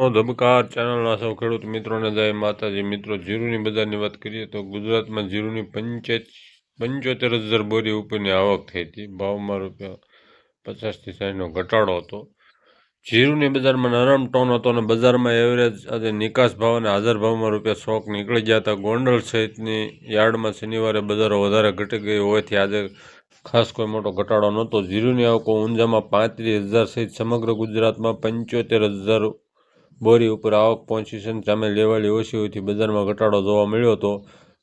ધબકાર ચેનલના સૌ ખેડૂત મિત્રોને જય માતાજી. મિત્રો, જીરુની બજારની વાત કરીએ તો ગુજરાતમાં જીરુની પંચે પંચોતેર હજાર બોરી ઉપરની આવક થઈ હતી. ભાવમાં રૂપિયા પચાસથી સાઠનો ઘટાડો હતો. જીરુની બજારમાં નરમ ટોન હતો અને બજારમાં એવરેજ આજે નિકાસ ભાવ અને હાજર ભાવમાં રૂપિયા શોક નીકળી ગયા હતા. ગોંડલ સહિતની યાર્ડમાં શનિવારે બજારો વધારે ઘટી ગઈ હોવાથી આજે ખાસ કોઈ મોટો ઘટાડો નહોતો. જીરુની આવકો ઊંઝામાં પાંત્રીસ હજાર સહિત સમગ્ર ગુજરાતમાં પંચોતેર હજાર બોરી ઉપર આવક પહોંચી સામે લેવાલી ઓછી હોવાથી બજારમાં ઘટાડો જોવા મળ્યો હતો.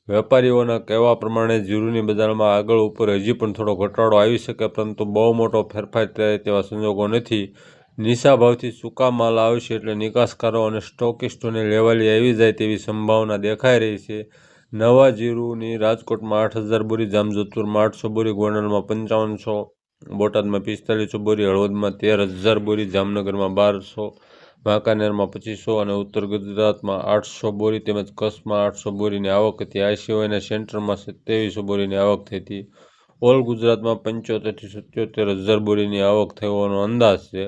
વેપારીઓના કહેવા પ્રમાણે જીરુની બજારમાં આગળ ઉપર હજી પણ થોડો ઘટાડો આવી શકે, પરંતુ બહુ મોટો ફેરફાર થાય તેવા સંજોગો નથી. નિશા ભાવથી સૂકા માલ આવશે એટલે નિકાસકારો અને સ્ટોકિસ્ટોને લેવાલી આવી જાય તેવી સંભાવના દેખાઈ રહી છે. નવા જીરુની રાજકોટમાં આઠ હજાર બોરી, જામજોધપુરમાં આઠસો બોરી, ગોંડલમાં પંચાવનસો, બોટાદમાં પિસ્તાલીસો બોરી, હળવદમાં તેર હજાર બોરી, જામનગરમાં બારસો વાંકાનેરમાં પચીસો અને ઉત્તર ગુજરાતમાં આઠસો બોરી તેમજ કચ્છમાં આઠસો બોરીની આવક હતી. આ સિવાયના સેન્ટરમાં સત્યાવીસો બોરીની આવક થઈ હતી. ઓલ ગુજરાતમાં પંચોતેરથી સત્યોતેર હજાર બોરીની આવક થવાનો અંદાજ છે.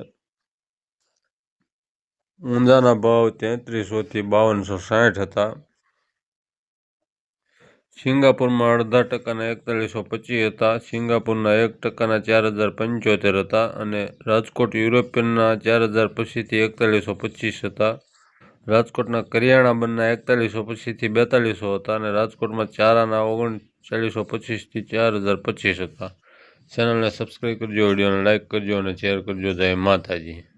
ઊંધાના ભાવ તેત્રીસોથી બાવનસો સાઠ હતા. સિંગાપુરમાં અડધા ટકાના એકતાલીસો પચીસ હતા. સિંગાપુરના એક ટકાના ચાર હજાર પંચોતેર હતા અને રાજકોટ યુરોપિયનના ચાર હજાર પચીસથી એકતાલીસો પચીસ હતા. રાજકોટના કરિયાણા બંધના એકતાલીસો પચીસથી બેતાલીસો હતા અને રાજકોટમાં ચારાના ઓગણચાલીસો પચીસથી ચાર હજાર પચીસ હતા. ચેનલને સબસ્ક્રાઈબ કરજો, વિડીયોને લાઇક કરજો અને શેર કરજો. જય માતાજી.